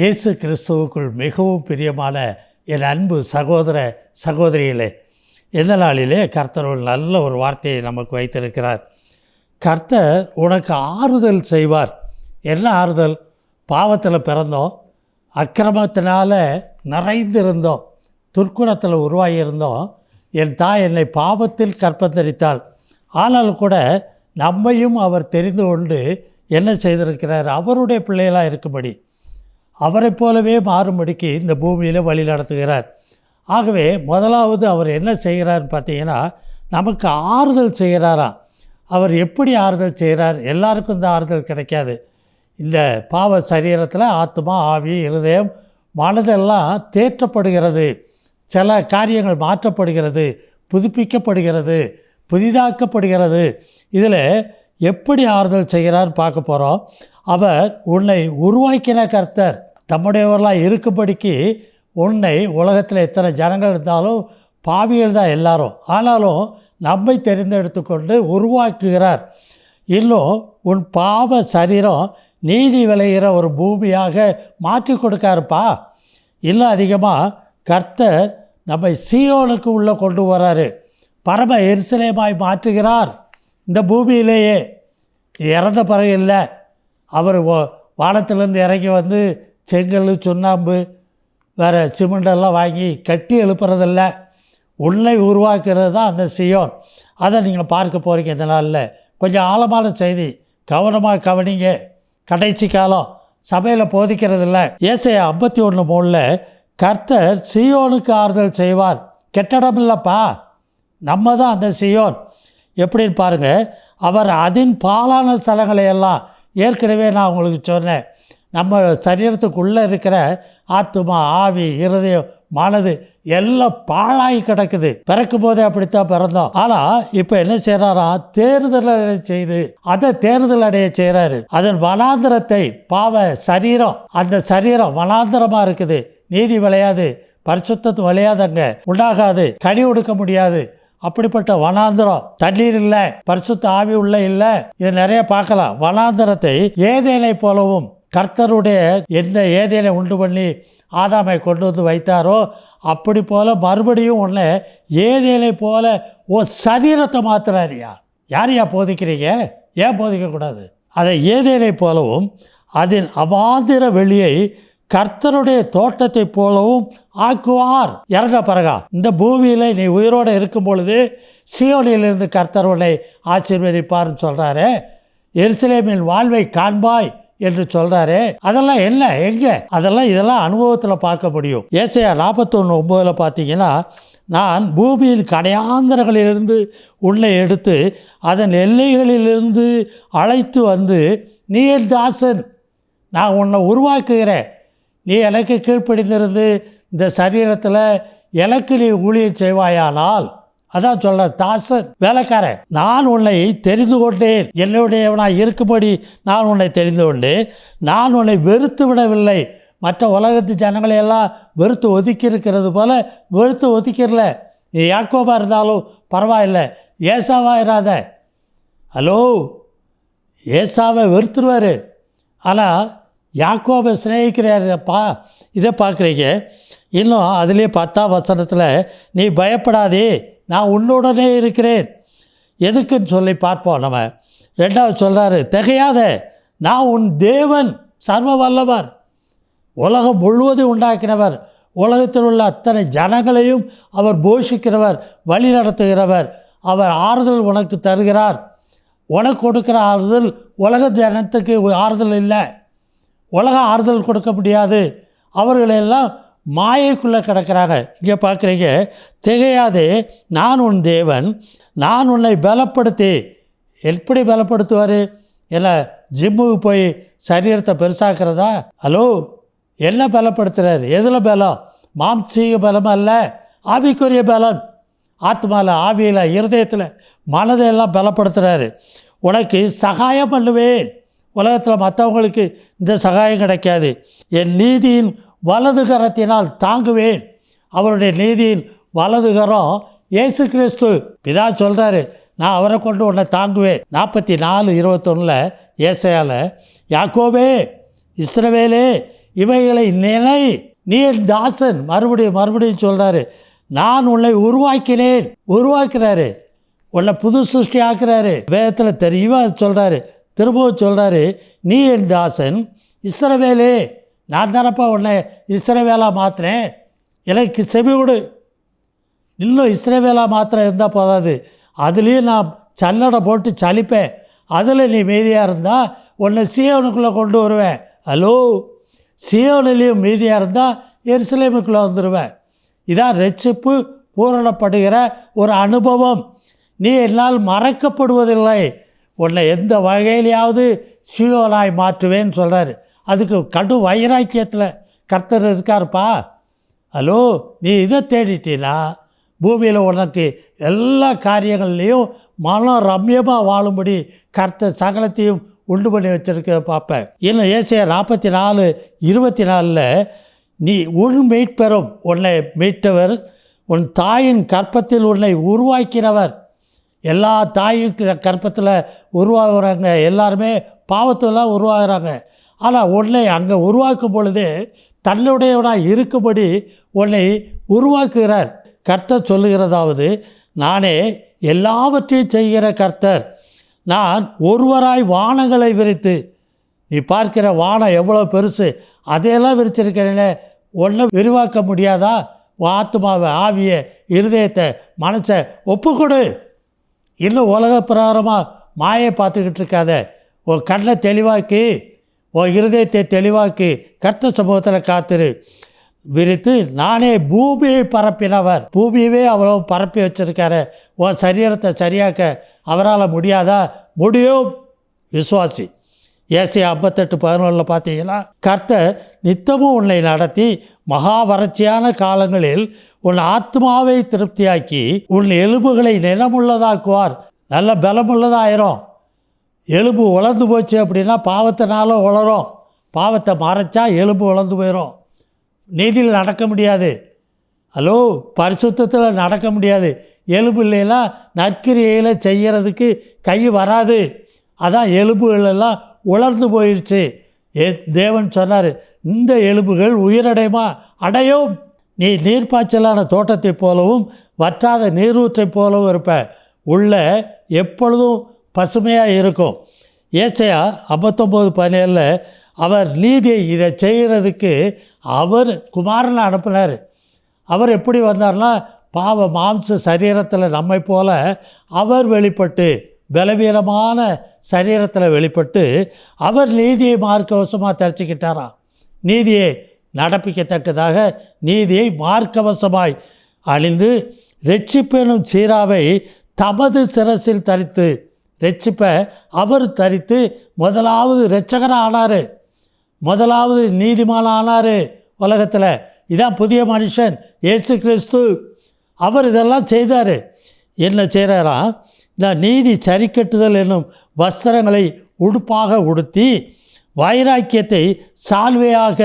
இயேசு கிறிஸ்துவுக்குள் மிகவும் பிரியமான என் அன்பு சகோதர சகோதரிகளே எந்த நாளிலே கர்த்தர் ஒரு நல்ல ஒரு வார்த்தையை நமக்கு வைத்திருக்கிறார். கர்த்தர் உனக்கு ஆறுதல் செய்வார். என்ன ஆறுதல்? பாவத்தில் பிறந்தோம் அக்கிரமத்தினால் நிறைந்திருந்தோம் துர்க்குணத்தில் உருவாகியிருந்தோம். என் தாய் என்னை பாவத்தில் கற்பந்தரித்தாள். ஆனால் கூட நம்மையும் அவர் தெரிந்து கொண்டு என்ன செய்திருக்கிறார்? அவருடைய பிள்ளைகளாக இருக்கும்படி. அவரைப் போலவே மாறும்படிக்கு இந்த பூமியில் வழி நடத்துகிறார். ஆகவே முதலாவது அவர் என்ன செய்கிறார்னு பார்த்தீங்கன்னா நமக்கு ஆறுதல் செய்கிறாராம். அவர் எப்படி ஆறுதல் செய்கிறார்? எல்லாருக்கும் இந்த ஆறுதல் கிடைக்காது. இந்த பாவ சரீரத்தில் ஆத்மா ஆவி இருதயம் மனதெல்லாம் தேற்றப்படுகிறது. சில காரியங்கள் மாற்றப்படுகிறது புதுப்பிக்கப்படுகிறது புதிதாக்கப்படுகிறது. இதில் எப்படி ஆறுதல் செய்கிறான்னு பார்க்க போகிறோம் அவர் உன்னை உருவாக்கின கர்த்தர். தம்முடையவர்களாக இருக்கும்படிக்கு உன்னை உலகத்தில் எத்தனை ஜனங்கள் இருந்தாலும் பாவிகள் தான் எல்லாரும். ஆனாலும் நம்மை தெரிந்தெடுத்து கொண்டு உருவாக்குகிறார். இன்னும் உன் பாவ சரீரம் நீதி விளைகிற ஒரு பூமியாக மாற்றி கொடுக்காருப்பா. இன்னும் அதிகமாக கர்த்தர் நம்மை சீயோனுக்கு உள்ளே கொண்டு வராரு. பரம எரிசலேமாய் மாற்றுகிறார். இந்த பூமியிலேயே இறந்த பிறகு இல்லை. அவர் வானத்திலேருந்து இறங்கி வந்து செங்கல் சுண்ணாம்பு வேறு சிமெண்டெல்லாம் வாங்கி கட்டி எழுப்புறதில்ல. உன்னை உருவாக்குறது தான் அந்த சியோன். அதை நீங்கள் பார்க்க போகிறீங்க இந்த நாளில். கொஞ்சம் ஆழமான செய்தி. கவனமாக கவனிங்க. கடைசி காலம். சபையில் போதிக்கிறதில்ல. ஏசை ஐம்பத்தி ஒன்று மூணில் கர்த்தர் சியோனுக்கு ஆறுதல் செய்வார். கெட்டடம் இல்லைப்பா. நம்ம தான் அந்த சியோன். எப்படின்னு பாருங்கள் அவர் அதின் பாலான ஸ்தலங்களை எல்லாம் ஏற்கனவே நான் உங்களுக்கு சொன்னேன். நம்ம சரீரத்துக்குள்ளே இருக்கிற ஆத்துமா ஆவி இருதயம் மனது எல்லாம் பாழாகி கிடக்குது. பிறக்கும் போதே அப்படித்தான் பிறந்தோம். ஆனால் இப்போ என்ன செய்கிறாரா தேர்தல் அடைய செய்து அதை தேர்தல் அடைய செய்கிறாரு அதன் வனாந்திரத்தை பாவ சரீரம் அந்த சரீரம் வனாந்திரமாக இருக்குது. நீதி விளையாது பரிசுத்தத்து விளையாதங்க உண்டாகாது கனி கொடுக்க முடியாது. அப்படிப்பட்ட வனாந்திரம் தண்ணீர் இல்லை பரிசுத்த ஆவி உள்ள இல்லை. இது நிறைய பார்க்கலாம். வனாந்திரத்தை ஏதேனை போலவும் கர்த்தருடைய எந்த ஏதேனை உண்டு பண்ணி ஆதாமை கொண்டு வந்து வைத்தாரோ அப்படி போல் மறுபடியும் ஒன்று ஏதேனை போல ஓ சரீரத்தை மாத்துறாரியா யாரையா போதிக்கிறீங்க? ஏன் போதிக்கக்கூடாது? அதை ஏதேனை போலவும் அதன் அவாந்திர வெளியை கர்த்தருடைய தோட்டத்தை போலவும் ஆக்குவார். இறங்க பிறகா இந்த பூமியில் நீ உயிரோடு இருக்கும் பொழுது சியோனிலிருந்து கர்த்தர் உன்னை ஆசீர்வதிப்பார்னு சொல்கிறாரு எருசலேமின் வாழ்வை காண்பாய். என்று சொல்கிறாரே அதெல்லாம் என்ன? எங்கே? அதெல்லாம் இதெல்லாம் அனுபவத்தில் பார்க்க முடியும். ஏசையா நாற்பத்தொன்று ஒம்போதில் பார்த்தீங்கன்னா நான் பூமியின் கடையாந்தரங்களிலிருந்து உன்னை எடுத்து அதன் எல்லைகளிலிருந்து அழைத்து வந்து நீ என் தாசன். நான் உன்னை உருவாக்குகிறேன். நீ எனக்கு கீழ்ப்படிந்திருந்து இந்த சரீரத்தில் எனக்கு நீ ஊழியம் செய்வாயானால் அதான் சொல்ற தாசன் வேலைக்காரன் நான் உன்னை தெரிந்து கொண்டேன். என்னுடையவனாய் இருக்கும்படி நான் உன்னை தெரிந்து கொண்டு நான் உன்னை வெறுத்து விடவில்லை. மற்ற உலகத்து ஜனங்களை எல்லாம் வெறுத்து ஒதுக்கி இருக்கிறது போல் வெறுத்து ஒதுக்கிடல. நீ யாக்கோபா இருந்தாலும் பரவாயில்லை ஏசாவா இராத. ஹலோ ஏசாவை வெறுத்துருவார். ஆனால் யாக்கோபை சிநேகிக்கிறார். பா இதை பார்க்குறீங்க. இன்னும் அதிலே பத்தாம் வசனத்தில் நீ பயப்படாதே நான் உன்னுடனே இருக்கிறேன். எதுக்குன்னு சொல்லி பார்ப்போம் நம்ம. ரெண்டாவது சொல்கிறாரு திகையாத நான் உன் தேவன் சர்வ வல்லவர் உலகம் முழுவதும் உண்டாக்கினவர். உலகத்தில் உள்ள அத்தனை ஜனங்களையும் அவர் போஷிக்கிறவர் வழி நடத்துகிறவர். அவர் ஆறுதல் உனக்கு தருகிறார். உனக்கு கொடுக்குற ஆறுதல் உலக ஜனத்துக்கு ஆறுதல் இல்லை. உலக ஆறுதல் கொடுக்க முடியாது. அவர்களெல்லாம் மாயைக்குள்ளே கிடக்கிறாங்க. இங்கே பார்க்குறீங்க திகையாதே நான் உன் தேவன் நான் உன்னை பலப்படுத்தி. எப்படி பலப்படுத்துவார்? இல்லை ஜிம்முக்கு போய் சரீரத்தை பெருசாக்குறதா? ஹலோ என்ன பலப்படுத்துகிறார் எதில் பலம்? மாம்சீக பலம் அல்ல ஆவிக்குரிய பலன் ஆத்மாவில் ஆவியில் இருதயத்தில் மனதையெல்லாம் பலப்படுத்துகிறாரு உனக்கு சகாயம் பண்ணுவேன். உலகத்தில் மற்றவங்களுக்கு இந்த சகாயம் கிடைக்காது. என் நீதியின் வலது கரத்தினால் தாங்குவேன். அவருடைய நீதியின் வலது கரம் இயேசு கிறிஸ்து. பிதா சொல்கிறாரு நான் அவரை கொண்டு உன்னை தாங்குவேன். நாற்பத்தி நாலு இருபத்தொன்னில் ஏசையால் யாக்கோவே இஸ்ரவேலே இவைகளை நினை. நீ என் தாசன். மறுபடியும் மறுபடியும் சொல்கிறாரு நான் உன்னை உருவாக்கினேன். உருவாக்குறாரு. உன்னை புது சிருஷ்டி ஆக்குறாரு வேதத்தில் தெரியுமா சொல்கிறாரு திரும்பவும் சொல்கிறாரு நீ என் தாசன் இஸ்ரவேலே நான் தானப்பா உன்னை இஸ்ரவேலாக மாற்றினேன் எனக்கு செவி விடு. இன்னும் இஸ்ரவேலாக மாத்திரம் இருந்தால் போதாது. அதுலேயும் நான் சல்லடை போட்டு சலிப்பேன். அதில் நீ மீதியாக இருந்தால் உன்னை சியோனுக்குள்ளே கொண்டு வருவேன். ஹலோ? சியோனிலையும் மீதியாக இருந்தால் எருசலேமுக்குள்ளே வந்துடுவேன் இதான் ரட்சிப்பு பூரணப்படுகிற ஒரு அனுபவம். நீ என்னால் மறக்கப்படுவதில்லை. உன்னை எந்த வகையிலையாவது சியோனாய் மாற்றுவேன்னு சொல்கிறாரு அதுக்கு கடும் வைராக்கியத்தில் கர்த்தர் இருக்காருப்பா. ஹலோ நீ இதை தேடிட்டீனா? பூமியில் உனக்கு எல்லா காரியங்கள்லேயும் மனம் ரம்யமாக வாழும்படி கர்த்தர் சகலத்தையும் உண்டு பண்ணி வச்சிருக்க பார்ப்பேன் இன்னும் ஏசியா நாற்பத்தி நாலு இருபத்தி நாலில் நீ உன் மீட்பெறும் உன்னை மீட்டவர் உன் தாயின் கற்பத்தில் உன்னை உருவாக்கினவர் எல்லா தாயின் கற்பத்தில் உருவாகிறாங்க. எல்லாருமே பாவத்தெல்லாம் உருவாகிறாங்க. ஆனால் உன்னை அங்கே உருவாக்கும் பொழுது தன்னுடையவனாக இருக்கும்படி உன்னை உருவாக்குகிறார். கர்த்தர் சொல்லுகிறதாவது நானே எல்லாவற்றையும் செய்கிற கர்த்தர். நான் ஒருவராய் வானங்களை விரித்து. நீ பார்க்கிற வானம் எவ்வளோ பெருசு. அதையெல்லாம் விரிச்சிருக்கிறேனே. ஒன்றும் விரிவாக்க முடியாதா? ஆத்மாவை ஆவியை இருதயத்தை மனசை ஒப்புக்கொடு. இன்னும் உலக பிரகாரமாக மாயை பார்த்துக்கிட்டு இருக்காத உன் கண்ணை தெளிவாக்கி உன் இருதயத்தை தெளிவாக்கி கர்த்த சமூகத்தில் காத்துரு. விரித்து நானே பூமியை பரப்பினவர். பூமியவே அவ்வளோ பரப்பி வச்சுருக்காரு. உன் சரீரத்தை சரியாக்க அவரால் முடியாதா? முடியும். விசுவாசி. ஏசி ஐம்பத்தெட்டு பதினொன்றில் பார்த்தீங்கன்னா கர்த்தர் நித்தமும் உன்னை நடத்தி மகா வறட்சியான காலங்களில் உன் ஆத்மாவை திருப்தியாக்கி உன் எலும்புகளை நிலமுள்ளதாக்குவார். நல்ல பலமுள்ளதாயிரும். எலும்பு உலர்ந்து போச்சு அப்படின்னா பாவத்தினால உளரும் பாவத்தை மறைச்சா எலும்பு உலர்ந்து போயிடும் நீதியில் நடக்க முடியாது. ஹலோ பரிசுத்தத்தில் நடக்க முடியாது. எலும்பு இல்லைன்னா நற்கிரியையில் செய்கிறதுக்கு கை வராது. அதான் எலும்புகள் எல்லாம் உலர்ந்து போயிடுச்சு ஏ தேவன் சொன்னார் இந்த எலும்புகள் உயிரடைமா அடையும். நீ நீர்ப்பாய்ச்சலான தோட்டத்தைப் போலவும் வற்றாத நீரூற்றைப் போலவும் இருப்ப. உள்ள எப்பொழுதும் பசுமையாக இருக்கும். ஏசையா ஐம்பத்தொம்போது பதினேழில் அவர் நீதியை இதை செய்கிறதுக்கு அவர் குமாரனை அனுப்பினார். அவர் எப்படி வந்தார்னா பாவ மாம்ச சரீரத்தில் நம்மை போல அவர் வெளிப்பட்டு பலவீனமான சரீரத்தில் வெளிப்பட்டு அவர் நீதியை மார்க்கவசமாக தரிச்சிக்கிட்டாராம் நீதியை நடப்பிக்கத்தக்கதாக நீதியை மார்க்கவசமாய் அழிந்து ரெச்சிப்பெனும் சீராவை தமது சிரசில் தரித்து ரெச்சிப்பை அவர் தரித்து முதலாவது ரட்சகனாக ஆனார் முதலாவது நீதிமான ஆனார் உலகத்தில். இதான் புதிய மனுஷன் இயேசு கிறிஸ்து. அவர் இதெல்லாம் செய்தார். என்ன செய்கிறாராம் இந்த நீதி சரிக்கட்டுதல் என்னும் வஸ்திரங்களை உடுப்பாக உடுத்தி வைராக்கியத்தை சால்வையாக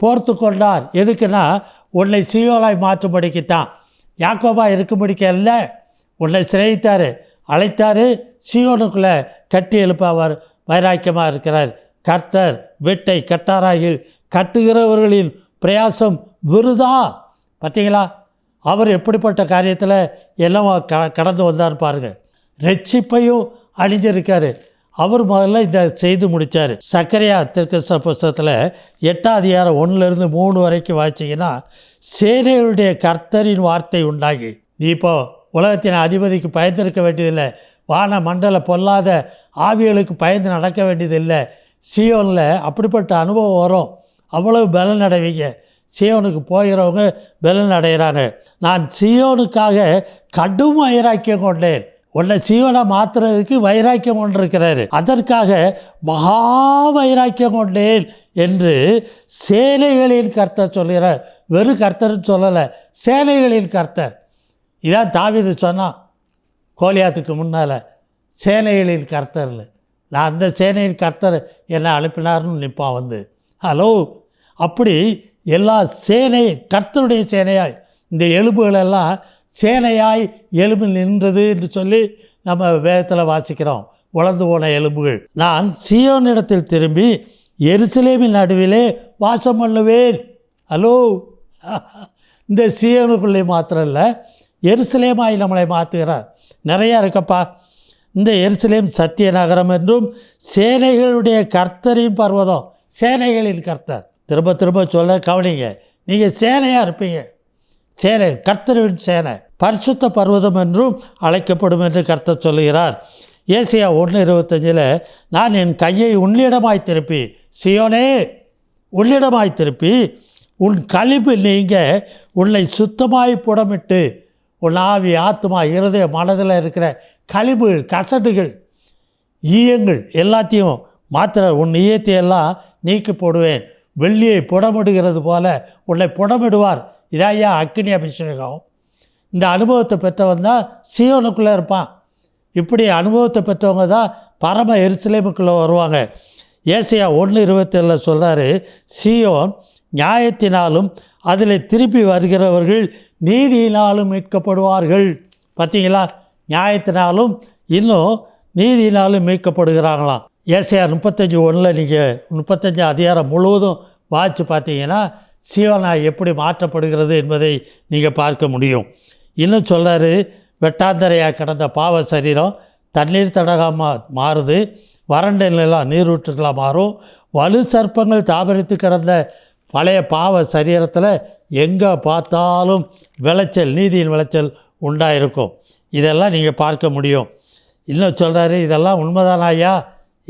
போர்த்து கொண்டார். எதுக்குன்னா உன்னை சீயோலாய் மாற்றும்படிக்குத்தான். யாக்கோபா இருக்கும்படிக்க அல்ல உன்னை சிறைத்தார் அழைத்தார் சியோனுக்குள்ளே கட்டி எழுப்ப அவர் வைராக்கியமாக இருக்கிறார். கர்த்தர் வெட்டை கட்டாராயில் கட்டுகிறவர்களின் பிரயாசம் விருதா? பார்த்தீங்களா அவர் எப்படிப்பட்ட காரியத்தில் எல்லாம் க கடந்து வந்தார் பாருங்கள் ரட்சிப்பையும் அணிஞ்சிருக்காரு. அவர் முதல்ல இதை செய்து முடித்தார் சக்கரையா திருக்கிருஷ்ண புஸ்தகத்தில் எட்டாம் அதிகாரம் ஒன்றுலேருந்து மூணு வரைக்கும் வாய்ச்சிங்கன்னா சேனையுடைய கர்த்தரின் வார்த்தை உண்டாகி நீ இப்போ உலகத்தின் அதிபதிக்கு பயந்திருக்க வேண்டியதில்லை. வான மண்டல பொல்லாத ஆவிகளுக்கு பயந்து நடக்க வேண்டியதில்லை. சியோனில் அப்படிப்பட்ட அனுபவம் வரும். அவ்வளவு பலன் அடைவீங்க. சியோனுக்கு போகிறவங்க பலன் அடைகிறாங்க நான் சியோனுக்காக கடும் ஐராக்கியம் கொண்டேன். உன்னை சீவனை மாற்றுறதுக்கு வைராக்கியம் கொண்டிருக்கிறாரு. அதற்காக மகா வைராக்கியம் கொண்டேன் என்று சேனைகளின் கர்த்தர் சொல்கிறார். வெறும் கர்த்தர்னு சொல்லலை சேனைகளின் கர்த்தர். இதான் தாவிது சொன்னான் கோலியாத்துக்கு முன்னால் சேனைகளின் கர்த்தர்னு. நான் அந்த சேனையின் கர்த்தர் என்னை அனுப்பினார்னு நிற்பான் வந்து. ஹலோ அப்படி எல்லா சேனை கர்த்தருடைய சேனையாய் இந்த எலும்புகளெல்லாம் சேனையாய் எலும்பு நின்றது என்று சொல்லி நம்ம வேதத்தில் வாசிக்கிறோம். உழந்து போன எலும்புகள். நான் சியோனிடத்தில் திரும்பி எருசலேமின் நடுவிலே வாசம் பண்ணுவேன். ஹலோ? இந்த சியோனுக்குள்ளே மாத்திரம் இல்லை எருசலேமாய் நம்மளை மாற்றுகிறார் நிறையா இருக்கப்பா. இந்த எருசலேம் சத்திய நகரம் என்றும் சேனைகளுடைய கர்த்தரின் பர்வதம் சேனைகளின் கர்த்தர். திரும்ப திரும்ப சொல்ல கவனிங்க. நீங்கள் சேனையாக இருப்பீங்க. சேனை கர்த்தரின் சேனை பரிசுத்த பர்வதம் என்றும் அழைக்கப்படும் என்று கர்த்தர் சொல்லுகிறார். ஏசியா ஒன்று இருபத்தஞ்சில் நான் என் கையை உன்னிடமாய் திருப்பி சியோனே உன்னிடமாய் திருப்பி உன் கழிப்பு நீங்க உன்னை சுத்தமாய் புடமிட்டு உன் ஆவி ஆத்மா இருதய மனதில் இருக்கிற கழிவுகள் கசடுகள் ஈயங்கள் எல்லாத்தையும் மாத்திர உன் ஈயத்தை எல்லாம் நீக்கி போடுவேன். வெள்ளியை புடமிடுகிறது போல உன்னை புடமிடுவார். இதாயா அக்னி அபிஷேகம். இந்த அனுபவத்தை பெற்றவன் தான் சியோனுக்குள்ளே இருப்பான். இப்படி அனுபவத்தை பெற்றவங்க தான் பரம எருசலேமுக்குள்ளே வருவாங்க. ஏசியா ஒன்று இருபத்தேழில் சொல்கிறாரு சியோன் நியாயத்தினாலும் அதில் திருப்பி வருகிறவர்கள் நீதியினாலும் மீட்கப்படுவார்கள். பார்த்தீங்களா? நியாயத்தினாலும் இன்னும் நீதியினாலும் மீட்கப்படுகிறாங்களாம். ஏசியா முப்பத்தஞ்சு ஒன்றில் நீங்கள் முப்பத்தஞ்சு அதிகாரம் முழுவதும் வாய்ச்சி பார்த்தீங்கன்னா சீவனா எப்படி மாற்றப்படுகிறது என்பதை நீங்கள் பார்க்க முடியும். இன்னும் சொல்கிறாரு வெட்டாந்தரையாக கிடந்த பாவ சரீரம் தண்ணீர் தடகமாக மாறுது வறண்ட நிலம் நீரூற்றுகளாக மாறும் வலு சர்ப்பங்கள் தாபரித்து கிடந்த பழைய பாவ சரீரத்தில் எங்கே பார்த்தாலும் விளைச்சல் நீதியின் விளைச்சல் உண்டாயிருக்கும். இதெல்லாம் நீங்கள் பார்க்க முடியும். இன்னும் சொல்கிறாரு இதெல்லாம் உண்மைதான் ஐயா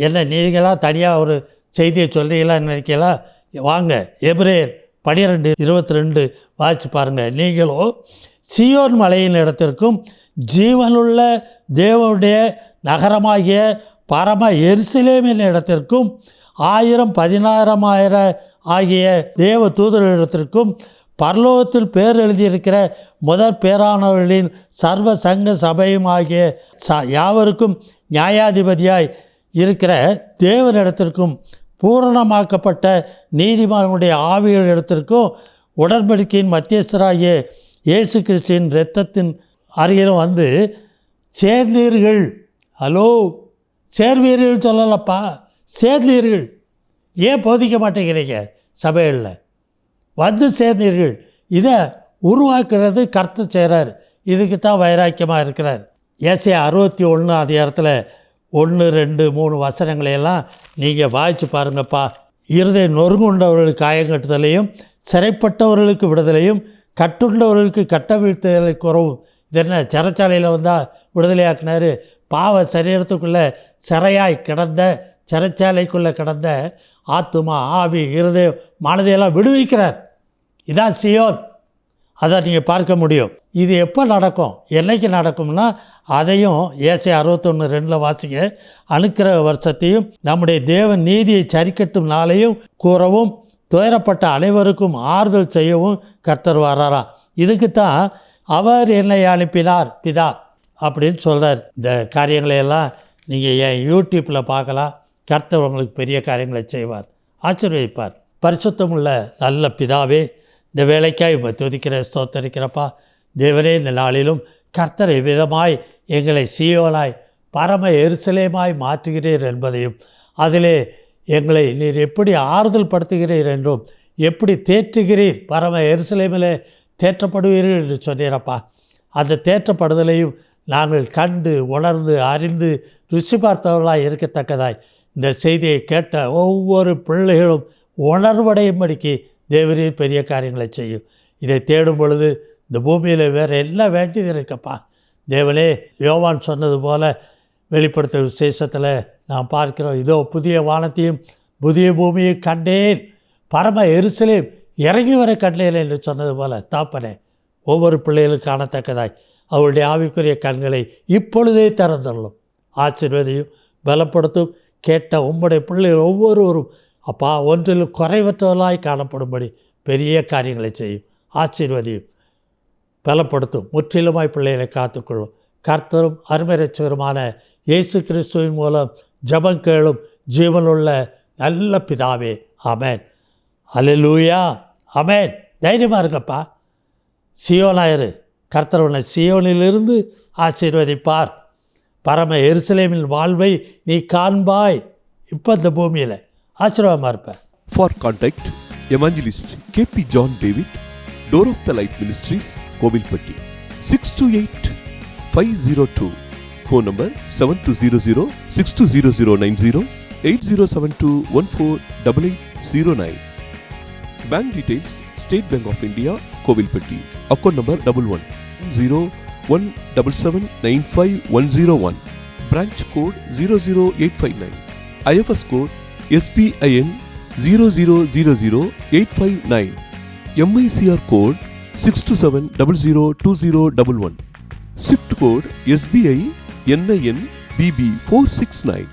என்ன நீங்களாம் தனியாக ஒரு செய்தியை சொல்கிறீங்களா நினைக்கலாம் வாங்க எப்ரேர் பனிரெண்டு இருபத்தி ரெண்டு வாசிச்சு பாருங்கள் நீங்களோ சியோன் மலையின் இடத்திற்கும் ஜீவனுள்ள தேவனுடைய நகரமாகிய பரம எருசலேமின் இடத்திற்கும் ஆயிரம் பதினாயிரம் ஆயிரம் ஆகிய தேவ தூதர்களிடத்திற்கும் பரலோகத்தில் பேர் எழுதியிருக்கிற முதற் பேரானவர்களின் சர்வ சங்க சபையும் ஆகிய ச யாவருக்கும் நியாயாதிபதியாய் இருக்கிற தேவனிடத்திற்கும் பூரணமாக்கப்பட்ட நீதிமானுடைய ஆவிகள் இடத்திற்கும் உடன்படிக்கையின் மத்தியஸ்தராகிய இயேசு கிறிஸ்தின் இரத்தத்தின் அருகிலும் வந்து சேர்ந்தீர்கள். ஹலோ? சேர்வீர்கள் சொல்லலப்பா. சேர்ந்தீர்கள். ஏன் போதிக்க மாட்டேங்கிறீங்க சபையில் வந்து சேர்ந்தீர்கள். இதை உருவாக்குறது கர்த்த செய்கிறார். இதுக்கு தான் வைராக்கியமாக இருக்கிறார். ஏசே அறுபத்தி ஒன்று அதிகாரத்தில் ஒன்று ரெண்டு மூணு வசனங்களையெல்லாம் நீங்கள் வாய்ச்சி பாருங்கப்பா. இருதை நொறுங்குண்டவர்களுக்கு காயங்கட்டுதலையும் சிறைப்பட்டவர்களுக்கு விடுதலையும் கட்டுண்டவர்களுக்கு கட்டவிழ்த்தலை குறவும். இது என்ன சிறைச்சாலையில் வந்தால் விடுதலையாக்குனார்? பாவ சரீரத்துக்குள்ளே சிறையாய் கிடந்த சிறைச்சாலைக்குள்ளே கிடந்த ஆத்துமா ஆவி இருதயம் மனதையெல்லாம் விடுவிக்கிறார். இதான் சியோன். அதை நீங்கள் பார்க்க முடியும். இது எப்போ நடக்கும்? என்னைக்கு நடக்கும்னா அதையும் ஏசை அறுபத்தொன்று ரெண்டில் வாசிங்க. அணுக்கிற வருஷத்தையும் நம்முடைய தேவன் நீதியை சரிக்கட்டும் நாளையும் கூறவும் துயரப்பட்ட அனைவருக்கும் ஆறுதல் செய்யவும் கர்த்தர் வராராம் இதுக்கு தான் அவர் என்னை அனுப்பினார் பிதா அப்படின்னு சொல்கிறார் இந்த காரியங்களையெல்லாம் நீங்கள் என் யூடியூப்பில் பார்க்கலாம். கர்த்தர் உங்களுக்கு பெரிய காரியங்களை செய்வார் ஆசீர்வதிப்பார். பரிசுத்தமுள்ள நல்ல பிதாவே இந்த வேலைக்காய் உம்மை துதிக்கிற ஸ்தோத்தரிக்கிறப்பா தேவனே இந்த நாளிலும் கர்த்தர் விதமாய் எங்களை சீயோனாய் பரம எரிசலேமாய் மாற்றுகிறீர் என்பதையும் அதிலே எங்களை நீர் எப்படி ஆறுதல் படுத்துகிறீர் என்றும் எப்படி தேற்றுகிறீர் பரம எரிசலேமிலே தேற்றப்படுவீர்கள் என்று சொன்னீரப்பா. அந்த தேற்றப்படுதலையும் நாங்கள் கண்டு உணர்ந்து அறிந்து ருசி பார்த்தவர்களாய் இருக்கத்தக்கதாய் இந்த செய்தியை கேட்ட ஒவ்வொரு பிள்ளைகளும் உணர்வடையும்படிக்கு தேவரீர் பெரிய காரியங்களை செய்யும் இதை தேடும் பொழுது இந்த பூமியில் வேறு என்ன வேண்டியது இருக்கப்பா. தேவனே யோவான் சொன்னது போல் வெளிப்படுத்த விசேஷத்தில் நாம் பார்க்கிறோம் இதோ புதிய வானத்தையும் புதிய பூமியை கண்டேன். பரம எரிசலையும் இறங்கி வர கண்டேன் என்று சொன்னது போல் தாப்பனே ஒவ்வொரு பிள்ளைகளும் காணத்தக்கதாய். அவருடைய ஆவிக்குரிய கண்களை இப்பொழுதே திறந்துள்ளோம். ஆசீர்வதியும் பலப்படுத்தும் கேட்ட உம்முடைய பிள்ளைகள் ஒவ்வொருவரும் அப்பா ஒன்றில் குறைவற்றவர்களாய் காணப்படும்படி பெரிய காரியங்களை செய்யும் ஆசீர்வதியும் பலப்படுத்தும். முற்றிலுமாய் பிள்ளைகளை காத்துக்கொள்ளும் கர்த்தரும் அருமரட்சகருமான இயேசு கிறிஸ்துவின் மூலம் ஜபம் கேளும் ஜீவனுள்ள நல்ல பிதாவே. அமேன் அலலூயா அமேன் தைரியமாக இருக்கப்பா சியோனாயிரு. கர்த்தர் உன்னை சியோனிலிருந்து ஆசீர்வதிப்பார். பரம எருசலேமின் வாழ்வை நீ காண்பாய். இப்போ இந்த பூமியில். ஆசீர்வாதமாக இருப்பேன் For contact, Evangelist KP John David, Door of the Light Ministries, Kovilpatti, 628 502. Phone number 7200 620090 8072 148809. Bank details State Bank of India, Kovilpatti. Account number SBIN zero zero zero zero eight five nine MICR code six two seven double zero two zero double one SWIFT code SBI NIN BB four six nine